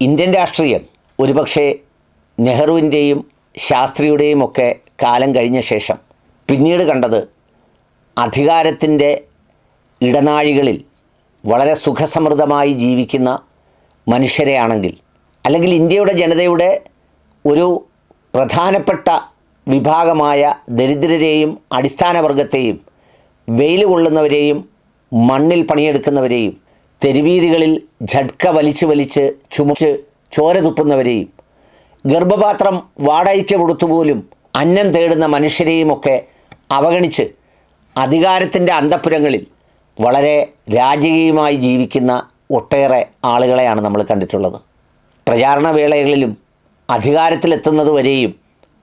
Indian രാഷ്ട്രീയം ഒരുപക്ഷെ നെഹ്റുവിന്റെയും ശാസ്ത്രിയുടെയും ഒക്കെ കാലം കഴിഞ്ഞ ശേഷം പിന്നീട് കണ്ടത് അധികാരത്തിന്റെ ഇടനാഴികളിൽ വളരെ സുഖസമൃദ്ധമായി ജീവിക്കുന്ന മനുഷ്യരെയാണെങ്കിൽ അല്ലെങ്കിൽ ഇന്ത്യയുടെ ജനതയുടെ ഒരു പ്രധാനപ്പെട്ട വിഭാഗമായ ദരിദ്രരെയും അടിസ്ഥാന വർഗത്തെയും വെയിൽ കൊള്ളുന്നവരെയും മണ്ണിൽ പണിയെടുക്കുന്നവരെയും തെരുവീതികളിൽ ഝട്ക വലിച്ചു വലിച്ച് ചുമച്ച് ചോര തുപ്പുന്നവരെയും ഗർഭപാത്രം വാടകയ്ക്ക് കൊടുത്തുപോലും അന്നം തേടുന്ന മനുഷ്യരെയുമൊക്കെ അവഗണിച്ച് അധികാരത്തിന്റെ അന്തപ്പുരങ്ങളിൽ വളരെ രാജകീയമായി ജീവിക്കുന്ന ഒട്ടേറെ ആളുകളെയാണ് നമ്മൾ കണ്ടിട്ടുള്ളത്. പ്രചാരണ വേളകളിലും അധികാരത്തിലെത്തുന്നത് വരെയും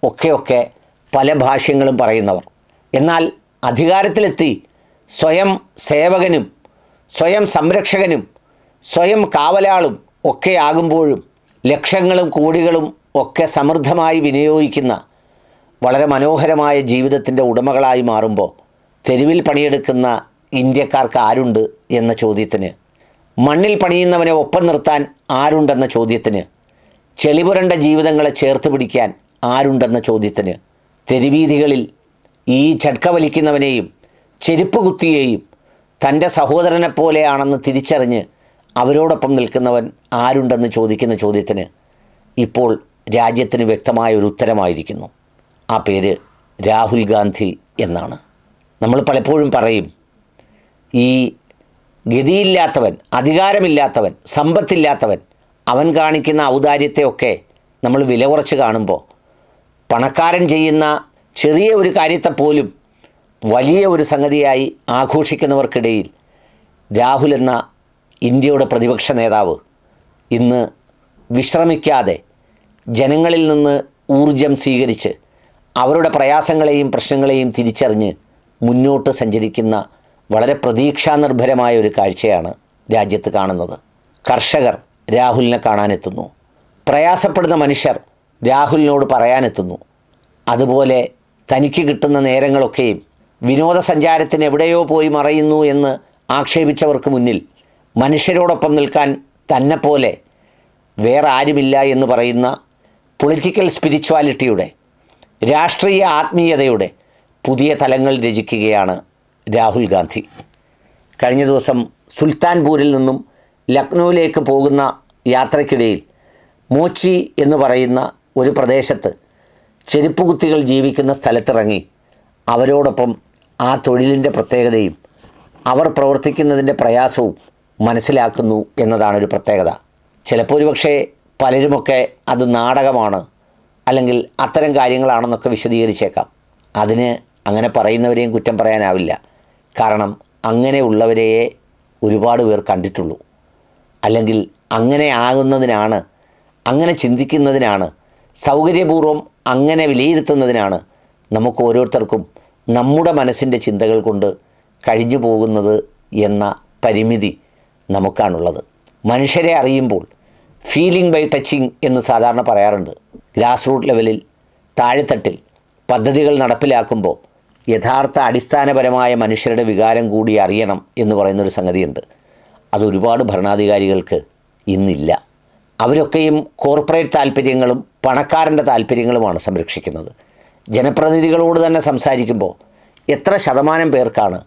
ഒക്കെയൊക്കെ പല ഭാഷ്യങ്ങളും പറയുന്നവർ. എന്നാൽ അധികാരത്തിലെത്തി സ്വയം സേവകനും സ്വയം സംരക്ഷകനും സ്വയം കാവലാളും ഒക്കെ ആകുമ്പോഴും ലക്ഷങ്ങളും കോടികളും ഒക്കെ സമൃദ്ധമായി വിനിയോഗിക്കുന്ന വളരെ മനോഹരമായ ജീവിതത്തിന്റെ ഉടമകളായി മാറുമ്പോൾ തെരുവിൽ പണിയെടുക്കുന്ന ഇന്ത്യക്കാർക്ക് ആരുണ്ട് എന്ന ചോദ്യത്തിന് മണ്ണിൽ പണിയുന്നവനെ ഒപ്പം നിർത്താൻ ആരുണ്ടെന്ന ചോദ്യത്തിന് ചെളിപുരണ്ട ജീവിതങ്ങളെ ചേർത്ത് പിടിക്കാൻ ആരുണ്ടെന്ന ചോദ്യത്തിന് തെരുവീതികളിൽ ഈ ചട്ക വലിക്കുന്നവനെയും ചെരുപ്പ് കുത്തിയെയും തന്റെ സഹോദരനെ പോലെയാണെന്ന് തിരിച്ചറിഞ്ഞ് അവരോടൊപ്പം നിൽക്കുന്നവൻ ആരുണ്ടെന്ന് ചോദിക്കുന്ന ചോദ്യത്തിന് ഇപ്പോൾ രാജ്യത്തിന് വ്യക്തമായ ഒരു ഉത്തരമായിരിക്കുന്നു ആ പേര് രാഹുൽ ഗാന്ധി എന്നാണ്. നമ്മൾ പലപ്പോഴും പറയും ഈ ഗതിയില്ലാത്തവൻ അധികാരമില്ലാത്തവൻ സമ്പത്തില്ലാത്തവൻ അവൻ കാണിക്കുന്ന ഔദാര്യത്തെയൊക്കെ നമ്മൾ വില കുറച്ച് കാണുമ്പോൾ പണക്കാരൻ ചെയ്യുന്ന ചെറിയ ഒരു കാര്യത്തെ പോലും വലിയ ഒരു സംഗതിയായി ആഘോഷിക്കുന്നവർക്കിടയിൽ രാഹുൽ എന്ന ഇന്ത്യയുടെ പ്രതിപക്ഷ നേതാവ് ഇന്ന് വിശ്രമിക്കാതെ ജനങ്ങളിൽ നിന്ന് ഊർജം സ്വീകരിച്ച് അവരുടെ പ്രയാസങ്ങളെയും പ്രശ്നങ്ങളെയും തിരിച്ചറിഞ്ഞ് മുന്നോട്ട് സഞ്ചരിക്കുന്ന വളരെ പ്രതീക്ഷാനിർഭരമായ ഒരു കാഴ്ചയാണ് രാജ്യത്ത് കാണുന്നത്. കർഷകർ രാഹുലിനെ കാണാനെത്തുന്നു. പ്രയാസപ്പെടുന്ന മനുഷ്യർ രാഹുലിനോട് പറയാനെത്തുന്നു. അതുപോലെ തനിക്ക് കിട്ടുന്ന നേരങ്ങളൊക്കെയും വിനോദസഞ്ചാരത്തിന് എവിടെയോ പോയി മറയുന്നു എന്ന് ആക്ഷേപിച്ചവർക്ക് മുന്നിൽ മനുഷ്യരോടൊപ്പം നിൽക്കാൻ തന്നെപ്പോലെ വേറെ ആരുമില്ല എന്ന് പറയുന്ന പൊളിറ്റിക്കൽ സ്പിരിച്വാലിറ്റിയുടെ രാഷ്ട്രീയ ആത്മീയതയുടെ പുതിയ തലങ്ങൾ രചിക്കുകയാണ് രാഹുൽ ഗാന്ധി. കഴിഞ്ഞ ദിവസം സുൽത്താൻപൂരിൽ നിന്നും ലക്നൗവിലേക്ക് പോകുന്ന യാത്രയ്ക്കിടയിൽ മോച്ചി എന്ന് പറയുന്ന ഒരു പ്രദേശത്ത് ചെരുപ്പുകുത്തികൾ ജീവിക്കുന്ന സ്ഥലത്തിറങ്ങി അവരോടൊപ്പം ആ തൊഴിലിന്റെ പ്രത്യേകതയും അവർ പ്രവർത്തിക്കുന്നതിന്റെ പ്രയാസവും മനസ്സിലാക്കുന്നു എന്നതാണ് ഒരു പ്രത്യേകത. ചിലപ്പോൾ ഒരുപക്ഷേ പലരുമൊക്കെ അത് നാടകമാണ് അല്ലെങ്കിൽ അത്തരം കാര്യങ്ങളാണെന്നൊക്കെ വിശദീകരിച്ചേക്കാം. അതിന് അങ്ങനെ പറയുന്നവരെയും കുറ്റം പറയാനാവില്ല. കാരണം അങ്ങനെയുള്ളവരെയേ ഒരുപാട് പേർ കണ്ടിട്ടുള്ളൂ. അല്ലെങ്കിൽ അങ്ങനെ ആകുന്നതിനാണ് അങ്ങനെ ചിന്തിക്കുന്നതിനാണ് സൗകര്യപൂർവം അങ്ങനെ വിലയിരുത്തുന്നതിനാണ് നമുക്ക് ഓരോരുത്തർക്കും നമ്മുടെ മനസ്സിന്റെ ചിന്തകൾ കൊണ്ട് കഴിഞ്ഞു പോകുന്നത് എന്ന പരിമിതി നമുക്കാണുള്ളത്. മനുഷ്യരെ അറിയുമ്പോൾ ഫീലിംഗ് ബൈ ടച്ചിങ് എന്ന് സാധാരണ പറയാറുണ്ട്. ഗ്രാസ് റൂട്ട് ലെവലിൽ താഴെത്തട്ടിൽ പദ്ധതികൾ നടപ്പിലാക്കുമ്പോൾ യഥാർത്ഥ അടിസ്ഥാനപരമായ മനുഷ്യരുടെ വികാരം കൂടി അറിയണം എന്ന് പറയുന്നൊരു സംഗതിയുണ്ട്. അതൊരുപാട് ഭരണാധികാരികൾക്ക് ഇന്നില്ല. അവരൊക്കെയും കോർപ്പറേറ്റ് താല്പര്യങ്ങളും പണക്കാരന്റെ താല്പര്യങ്ങളുമാണ് സംരക്ഷിക്കുന്നത്. ജനപ്രതിനിധികളോട് തന്നെ സംസാരിക്കുമ്പോൾ എത്ര ശതമാനം പേർക്കാണ്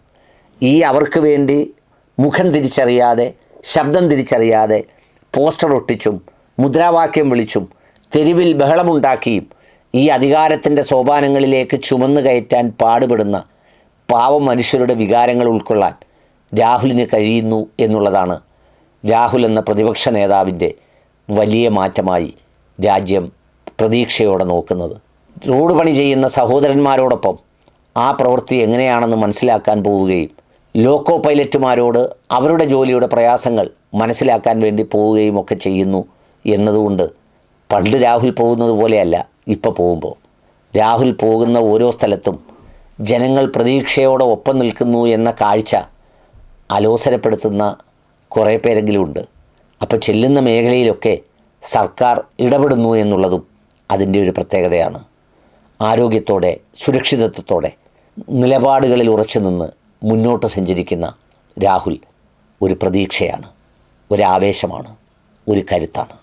ഈ അവർക്ക് വേണ്ടി മുഖം തിരിച്ചറിയാതെ ശബ്ദം തിരിച്ചറിയാതെ പോസ്റ്റർ ഒട്ടിച്ചും മുദ്രാവാക്യം വിളിച്ചും തെരുവിൽ ബഹളമുണ്ടാക്കിയും ഈ അധികാരത്തിന്റെ സോപാനങ്ങളിലേക്ക് ചുമന്നു കയറ്റാൻ പാടുപെടുന്ന പാവം മനുഷ്യരുടെ വികാരങ്ങൾ ഉൾക്കൊള്ളാൻ രാഹുലിന് കഴിയുന്നു എന്നുള്ളതാണ് രാഹുൽ എന്ന പ്രതിപക്ഷ നേതാവിന്റെ വലിയ മാറ്റമായി രാജ്യം പ്രതീക്ഷയോടെ നോക്കുന്നത്. റോഡ് പണി ചെയ്യുന്ന സഹോദരന്മാരോടൊപ്പം ആ പ്രവൃത്തി എങ്ങനെയാണെന്ന് മനസ്സിലാക്കാൻ പോവുകയും ലോക്കോ പൈലറ്റുമാരോട് അവരുടെ ജോലിയുടെ പ്രയാസങ്ങൾ മനസ്സിലാക്കാൻ വേണ്ടി പോവുകയും ഒക്കെ ചെയ്യുന്നു എന്നതുകൊണ്ട് പണ്ട് രാഹുൽ പോകുന്നത് പോലെയല്ല ഇപ്പോൾ പോകുമ്പോൾ. രാഹുൽ പോകുന്ന ഓരോ സ്ഥലത്തും ജനങ്ങൾ പ്രതീക്ഷയോടെ ഒപ്പം നിൽക്കുന്നു എന്ന കാഴ്ച അലോസരപ്പെടുത്തുന്ന കുറേ പേരെങ്കിലും ഉണ്ട്. അപ്പോൾ ചെല്ലുന്ന മേഖലയിലൊക്കെ സർക്കാർ ഇടപെടുന്നു എന്നുള്ളതും അതിന്റെ ഒരു പ്രത്യേകതയാണ്. ആരോഗ്യത്തോടെ സുരക്ഷിതത്വത്തോടെ നിലപാടുകളിൽ ഉറച്ചു നിന്ന് മുന്നോട്ട് സഞ്ചരിക്കുന്ന രാഹുൽ ഒരു പ്രതീക്ഷയാണ് ഒരു ആവേശമാണ് ഒരു കരുത്താണ്.